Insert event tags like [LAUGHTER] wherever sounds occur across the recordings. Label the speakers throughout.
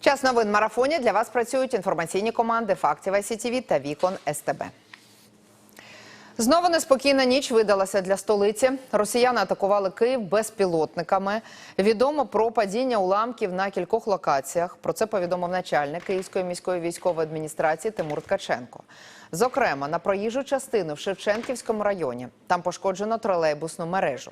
Speaker 1: Час новин марафоні для вас працюють інформаційні команди фактів ICTV та Вікон СТБ. Знову неспокійна ніч видалася для столиці. Росіяни атакували Київ безпілотниками. Відомо про падіння уламків на кількох локаціях. Про це повідомив начальник Київської міської військової адміністрації Тимур Ткаченко. Зокрема, на проїжджу частину в Шевченківському районі там пошкоджено тролейбусну мережу.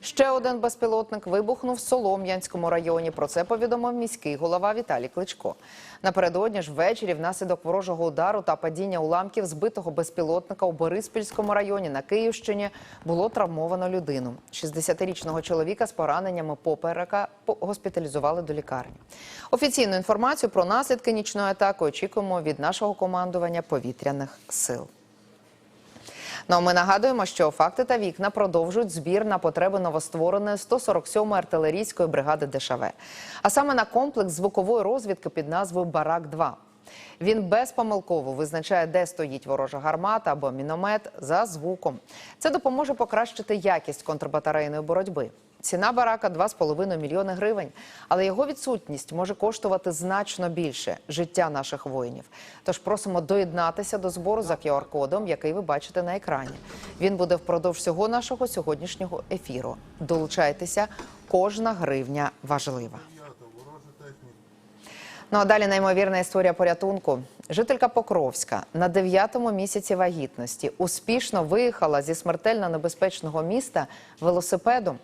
Speaker 1: Ще один безпілотник вибухнув в Солом'янському районі. Про це повідомив міський голова Віталій Кличко. Напередодні ж ввечері внаслідок ворожого удару та падіння уламків збитого безпілотника у Бориспільському районі на Київщині було травмовано людину. 60-річного чоловіка з пораненнями поперека по- госпіталізували до лікарні. Офіційну інформацію про наслідки нічної атаки очікуємо від нашого командування повітряних сил. Ну а ми нагадуємо, що факти та вікна продовжують збір на потреби новоствореної 147-ї артилерійської бригади ДШВ, а саме на комплекс звукової розвідки під назвою Барак 2 Він безпомилково визначає, де стоїть ворожа гармата або міномет за звуком. Це допоможе покращити якість контрбатарейної боротьби. Ціна барака 2,5 мільйони гривень, але його відсутність може коштувати значно більше життя наших воїнів. Тож просимо доєднатися до збору за QR-кодом, який ви бачите на екрані. Він буде впродовж всього нашого сьогоднішнього ефіру. Долучайтеся, кожна гривня важлива. Ну а далі неймовірна історія порятунку. Жителька Покровська на дев'ятому місяці вагітності успішно виїхала зі смертельно небезпечного міста велосипедом.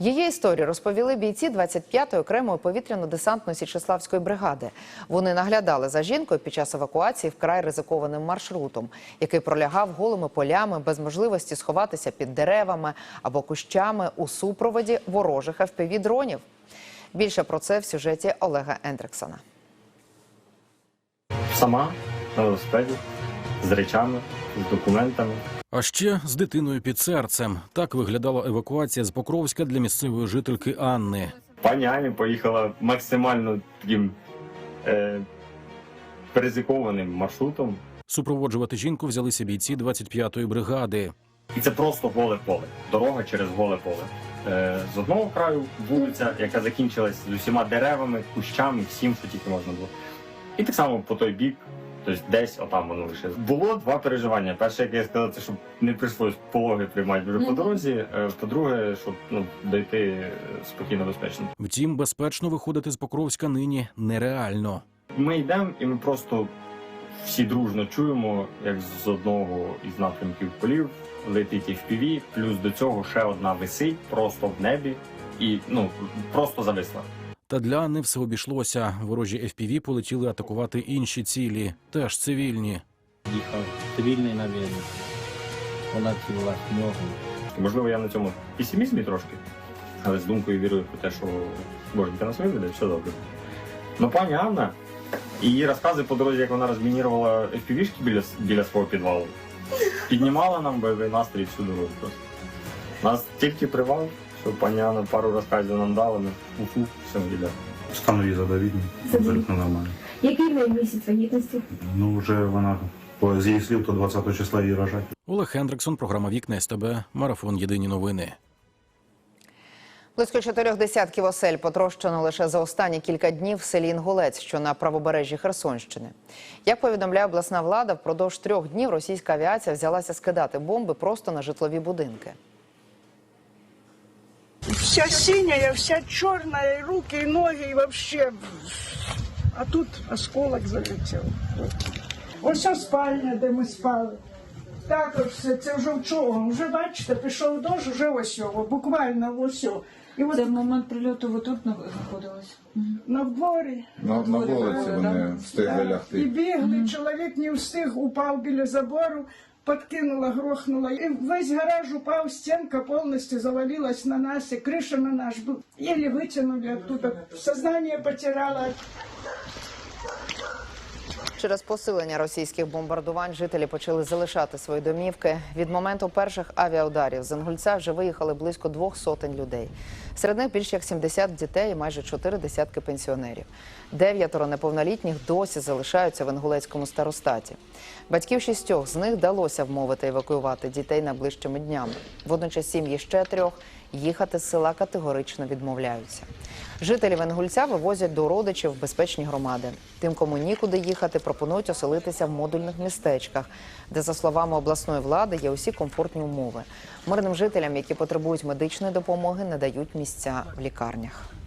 Speaker 1: Її історію розповіли бійці 25-ї окремої повітряно-десантної Січеславської бригади. Вони наглядали за жінкою під час евакуації вкрай ризикованим маршрутом, який пролягав голими полями без можливості сховатися під деревами або кущами у супроводі ворожих FPV-дронів. Більше про це в сюжеті Олега Ендриксона.
Speaker 2: Сама велосипеді з речами, з документами.
Speaker 3: А ще з дитиною під серцем. Так виглядала евакуація з Покровська для місцевої жительки Анни.
Speaker 2: Пані Аня поїхала максимально таким е, перезикованим маршрутом.
Speaker 3: Супроводжувати жінку взялися бійці 25-ї бригади.
Speaker 2: І це просто голе поле. Дорога через голе поле. Е, з одного краю вулиця, яка закінчилась з усіма деревами, кущами, всім, що тільки можна було. І так само по той бік, тобто десь отам воно лише. Було два переживання. Перше, як я сказав, це щоб не прийшлось пологи приймати вже по дорозі. Е, По-друге, щоб ну, дойти спокійно, безпечно.
Speaker 3: Втім, безпечно виходити з Покровська нині нереально.
Speaker 2: Ми йдемо і ми просто всі дружно чуємо, як з одного із напрямків полів летить FPV, плюс до цього ще одна висить просто в небі і ну просто зависла.
Speaker 3: Та для Анни все обійшлося. Ворожі FPV полетіли атакувати інші цілі, теж цивільні.
Speaker 4: їхав цивільний навірник. Вона цілилась в нього.
Speaker 2: Можливо, я на цьому песимізмі трошки, але з думкою вірую про те, що Боженька нас виведе, все добре. Ну, пані Анна, і її розкази по дорозі, як вона розмінірувала FPV-шки біля, біля свого підвалу, піднімала нам бойовий настрій всю дорогу просто. У нас тільки привал, що пані пару розказів нам дала, ми уфу, все йде.
Speaker 5: Стан її задовільний, абсолютно нормально.
Speaker 6: Який в неї місяць вагітності?
Speaker 5: Ну, вже вона, по з її слів, то 20 числа її рожать.
Speaker 3: Олег Хендриксон, програма Вікна СТБ, марафон Єдині новини.
Speaker 1: Близько чотирьох десятків осель потрощено лише за останні кілька днів в селі Інгулець, що на правобережжі Херсонщини. Як повідомляє обласна влада, впродовж трьох днів російська авіація взялася скидати бомби просто на житлові будинки.
Speaker 7: Вся синяя, вся черная, и руки, и ноги, и вообще. А тут осколок залетів. Ось ось спальня, де ми спали. Також все, це вже вчора. Вже бачите, пішов дощ, вже ось його, буквально ось. його. І от
Speaker 8: Це в момент прильоту ви тут знаходились?
Speaker 7: на дворі.
Speaker 9: На, на вулиці вони встигли
Speaker 7: І бігли, чоловік не встиг, упав біля забору, подкинула, грохнула. І весь гараж упав, стенка повністю завалилась на нас, і криша на наш був. Еле вытянули оттуда. Сознание потеряла.
Speaker 1: Через посилення російських бомбардувань жителі почали залишати свої домівки. Від моменту перших авіаударів з Інгульця вже виїхали близько двох сотень людей. Серед них більш як 70 дітей і майже чотири десятки пенсіонерів. Дев'ятеро неповнолітніх досі залишаються в інгулецькому старостаті. Батьків шістьох з них вдалося вмовити евакуювати дітей найближчими днями. Водночас сім'ї ще трьох їхати з села категорично відмовляються. Жителі Венгульця вивозять до родичів в безпечні громади. Тим, кому нікуди їхати, пропонують оселитися в модульних містечках, де, за словами обласної влади, є усі комфортні умови. Мирним жителям, які потребують медичної допомоги, не дають місця в лікарнях.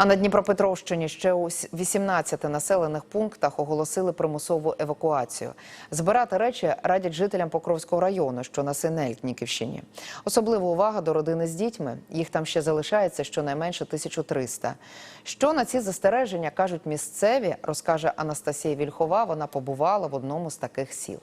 Speaker 1: А на Дніпропетровщині ще у 18 населених пунктах оголосили примусову евакуацію. Збирати речі радять жителям Покровського району, що на Синельниківщині. Особлива увага до родини з дітьми. Їх там ще залишається щонайменше 1300. Що на ці застереження кажуть місцеві, розкаже Анастасія Вільхова. Вона побувала в одному з таких сіл.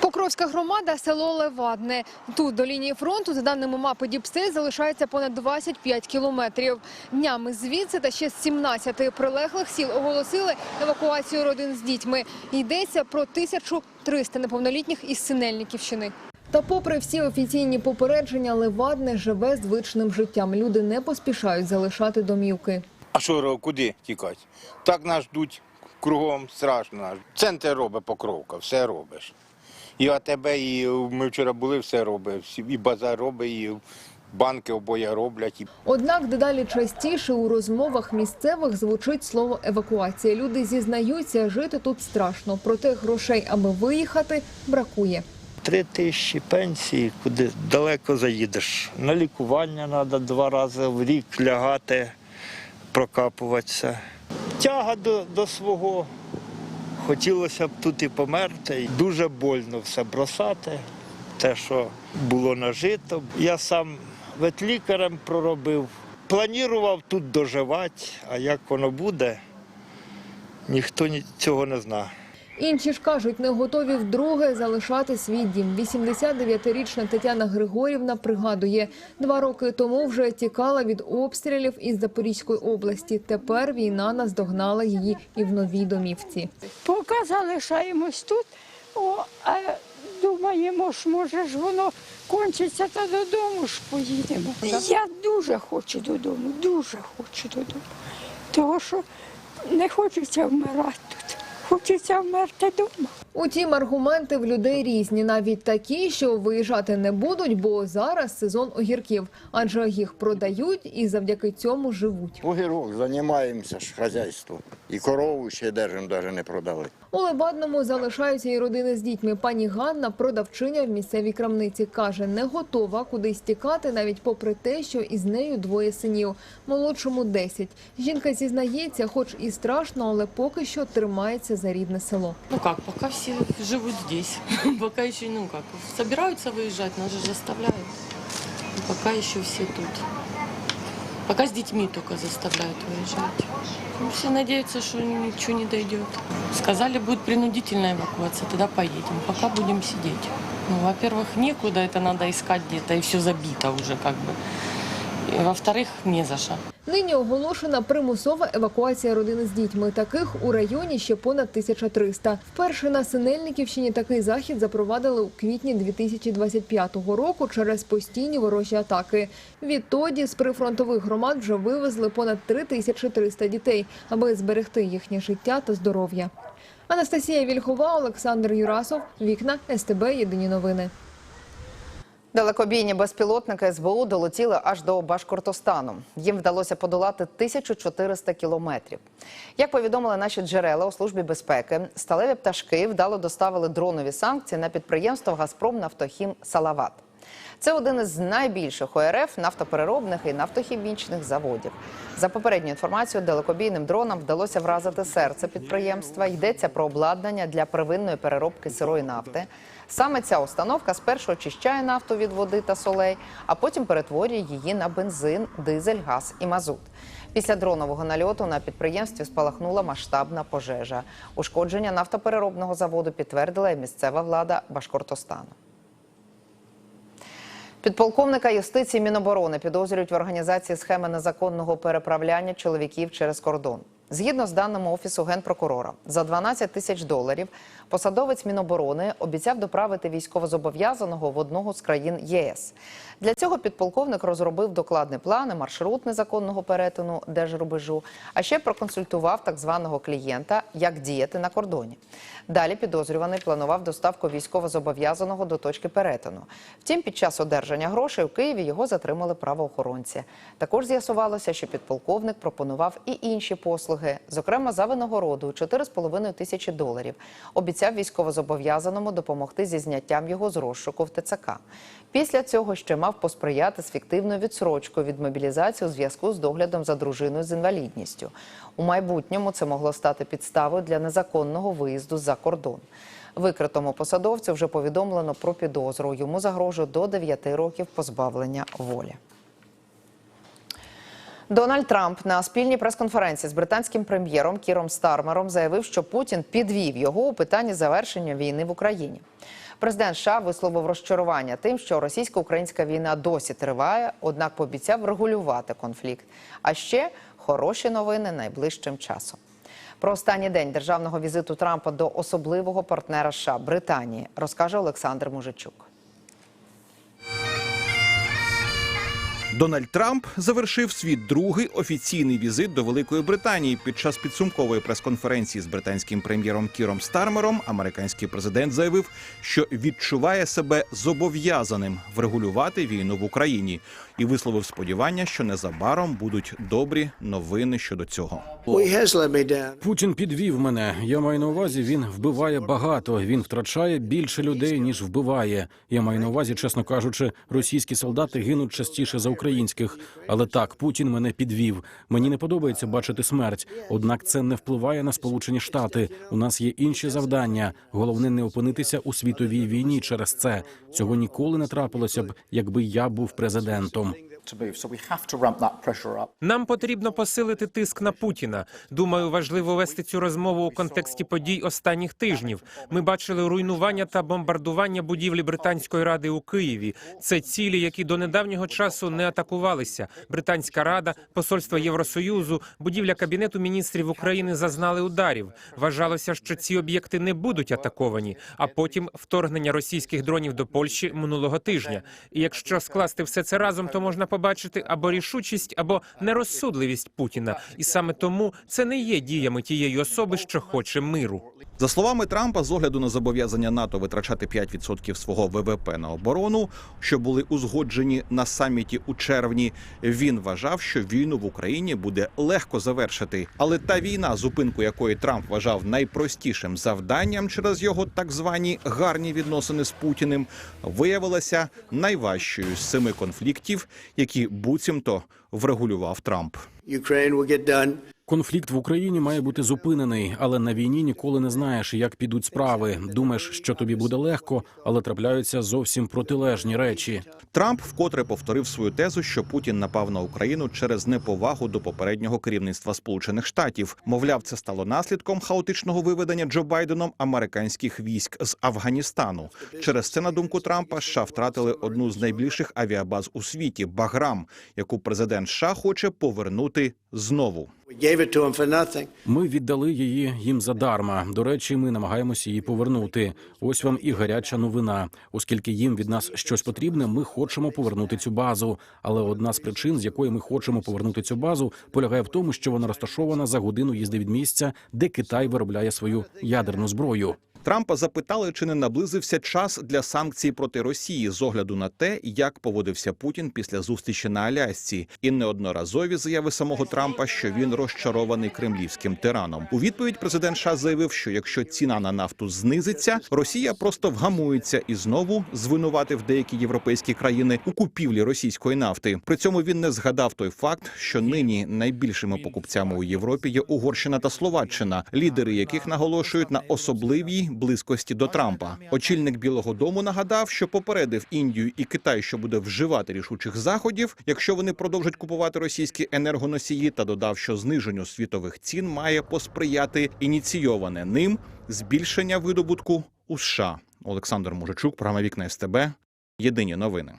Speaker 10: Покровська громада, село Левадне. Тут до лінії фронту, за даними мапи Діпстей, залишається понад 25 кілометрів. Днями звідси та ще з 17 прилеглих сіл оголосили евакуацію родин з дітьми. Йдеться про 1300 неповнолітніх із Синельниківщини. Та попри всі офіційні попередження, Левадне живе звичним життям. Люди не поспішають залишати домівки.
Speaker 11: А що куди тікати? Так нас ждуть кругом страшно. Центр робить покровка, все робиш. І АТБ, і ми вчора були, все робить. Всі- І базар робить, і банки обоє роблять.
Speaker 10: Однак дедалі частіше у розмовах місцевих звучить слово евакуація. Люди зізнаються, жити тут страшно, проте грошей, аби виїхати, бракує.
Speaker 12: Три тисячі пенсії, куди далеко заїдеш. На лікування треба два рази в рік лягати, прокапуватися. Тяга до, до свого. Хотілося б тут і померти. Дуже больно все бросати, те, що було нажито. Я сам ветлікарем проробив. Планував тут доживати, а як воно буде, ніхто цього не знає.
Speaker 10: Інші ж кажуть, не готові вдруге залишати свій дім. 89-річна Тетяна Григорівна пригадує, два роки тому вже тікала від обстрілів із Запорізької області. Тепер війна наздогнала її і в новій домівці.
Speaker 7: Поки залишаємось тут, о, а думаємо, ж може ж воно кончиться, та додому ж поїдемо. Я дуже хочу додому, дуже хочу додому. Тому що не хочеться вмирати тут. Хочеться вмерти вдома.
Speaker 10: Утім, аргументи в людей різні, навіть такі, що виїжджати не будуть, бо зараз сезон огірків, адже їх продають і завдяки цьому живуть.
Speaker 9: Огірок, займаємося ж хазяйством. І корову ще держимо, навіть не продали.
Speaker 10: У Левадному залишаються і родини з дітьми. Пані Ганна, продавчиня в місцевій крамниці, каже, не готова кудись тікати, навіть попри те, що із нею двоє синів, молодшому 10. Жінка зізнається, хоч і страшно, але поки що тримається за рідне село.
Speaker 8: Ну как, пока все живут здесь. [LAUGHS] Пока еще, ну как, собираются выезжать, нас же заставляют. Пока еще все тут. Пока с детьми только заставляют выезжать. Ну, все надеются, что ничего не дойдет. Сказали, будет принудительная эвакуация, тогда поедем. Пока будем сидеть. Ну, во-первых, некуда, это надо искать где-то, и все забито уже как бы. Во-вторых, не за что.
Speaker 10: Нині оголошена примусова евакуація родини з дітьми. Таких у районі ще понад 1300. Вперше на Синельниківщині такий захід запровадили у квітні 2025 року через постійні ворожі атаки. Відтоді з прифронтових громад вже вивезли понад 3300 дітей, аби зберегти їхнє життя та здоров'я. Анастасія Вільхова, Олександр Юрасов, Вікна СТБ. Єдині новини.
Speaker 1: Далекобійні безпілотники СБУ долетіли аж до Башкортостану. Їм вдалося подолати 1400 кілометрів. Як повідомили наші джерела у службі безпеки, сталеві пташки вдало доставили дронові санкції на підприємство Газпром Нафтохім Салават. Це один із найбільших ОРФ нафтопереробних і нафтохімічних заводів. За попередньою інформацією, далекобійним дронам вдалося вразити серце підприємства. Йдеться про обладнання для первинної переробки сирої нафти. Саме ця установка спершу очищає нафту від води та солей, а потім перетворює її на бензин, дизель, газ і мазут. Після дронового нальоту на підприємстві спалахнула масштабна пожежа. Ушкодження нафтопереробного заводу підтвердила і місцева влада Башкортостану. Підполковника юстиції Міноборони підозрюють в організації схеми незаконного переправляння чоловіків через кордон. Згідно з даними офісу генпрокурора, за 12 тисяч доларів Посадовець Міноборони обіцяв доправити військовозобов'язаного в одного з країн ЄС. Для цього підполковник розробив докладний план маршрут незаконного перетину держрубежу, а ще проконсультував так званого клієнта, як діяти на кордоні. Далі підозрюваний планував доставку військовозобов'язаного до точки перетину. Втім, під час одержання грошей у Києві його затримали правоохоронці. Також з'ясувалося, що підполковник пропонував і інші послуги, зокрема за винагороду у 4,5 тисячі доларів. Обіцяв військовозобов'язаному допомогти зі зняттям його з розшуку в ТЦК. Після цього ще мав посприяти з фіктивною відсрочкою від мобілізації у зв'язку з доглядом за дружиною з інвалідністю. У майбутньому це могло стати підставою для незаконного виїзду за кордон. Викритому посадовцю вже повідомлено про підозру. Йому загрожує до 9 років позбавлення волі. Дональд Трамп на спільній прес-конференції з британським прем'єром Кіром Стармером заявив, що Путін підвів його у питанні завершення війни в Україні. Президент США висловив розчарування тим, що російсько-українська війна досі триває, однак пообіцяв регулювати конфлікт. А ще хороші новини найближчим часом. Про останній день державного візиту Трампа до особливого партнера США Британії розкаже Олександр Мужичук.
Speaker 13: Дональд Трамп завершив свій другий офіційний візит до Великої Британії. Під час підсумкової прес-конференції з британським прем'єром Кіром Стармером американський президент заявив, що відчуває себе зобов'язаним врегулювати війну в Україні і висловив сподівання, що незабаром будуть добрі новини щодо цього.
Speaker 3: Путін підвів мене. Я маю на увазі, він вбиває багато. Він втрачає більше людей ніж вбиває. Я маю на увазі, чесно кажучи, російські солдати гинуть частіше за українських. Але так, Путін мене підвів. Мені не подобається бачити смерть. Однак це не впливає на Сполучені Штати. У нас є інші завдання. Головне не опинитися у світовій війні через це. Цього ніколи не трапилося б, якби я був президентом.
Speaker 14: Нам потрібно посилити тиск на Путіна. Думаю, важливо вести цю розмову у контексті подій останніх тижнів. Ми бачили руйнування та бомбардування будівлі британської ради у Києві. Це цілі, які до недавнього часу не атакувалися. Британська рада, посольство Євросоюзу, будівля кабінету міністрів України зазнали ударів. Вважалося, що ці об'єкти не будуть атаковані. А потім вторгнення російських дронів до Польщі минулого тижня. І якщо скласти все це разом, то можна побачити або рішучість, або нерозсудливість Путіна. І саме тому це не є діями тієї особи, що хоче миру.
Speaker 13: За словами Трампа, з огляду на зобов'язання НАТО витрачати 5% свого ВВП на оборону, що були узгоджені на саміті у червні, він вважав, що війну в Україні буде легко завершити. Але та війна, зупинку якої Трамп вважав найпростішим завданням через його так звані гарні відносини з Путіним, виявилася найважчою з семи конфліктів, які буцімто врегулював Трамп.
Speaker 3: Конфлікт в Україні має бути зупинений, але на війні ніколи не знаєш, як підуть справи. Думаєш, що тобі буде легко, але трапляються зовсім протилежні речі.
Speaker 13: Трамп вкотре повторив свою тезу, що Путін напав на Україну через неповагу до попереднього керівництва Сполучених Штатів. Мовляв, це стало наслідком хаотичного виведення Джо Байденом американських військ з Афганістану. Через це, на думку Трампа, США втратили одну з найбільших авіабаз у світі Баграм, яку президент США хоче повернути знову.
Speaker 3: Ми віддали її їм задарма. До речі, ми намагаємося її повернути. Ось вам і гаряча новина. Оскільки їм від нас щось потрібне, ми хочемо повернути цю базу. Але одна з причин, з якої ми хочемо повернути цю базу, полягає в тому, що вона розташована за годину їзди від місця, де Китай виробляє свою ядерну зброю.
Speaker 13: Трампа запитали, чи не наблизився час для санкцій проти Росії з огляду на те, як поводився Путін після зустрічі на Алясці, і неодноразові заяви самого Трампа, що він розчарований кремлівським тираном. У відповідь президент США заявив, що якщо ціна на нафту знизиться, Росія просто вгамується і знову звинуватив деякі європейські країни у купівлі російської нафти. При цьому він не згадав той факт, що нині найбільшими покупцями у Європі є Угорщина та Словаччина, лідери яких наголошують на особливій близькості до Трампа. Очільник Білого Дому нагадав, що попередив Індію і Китай, що буде вживати рішучих заходів, якщо вони продовжать купувати російські енергоносії, та додав, що зниженню світових цін має посприяти ініційоване ним збільшення видобутку у США. Олександр Мужичук, програма Вікна СТБ. Єдині новини.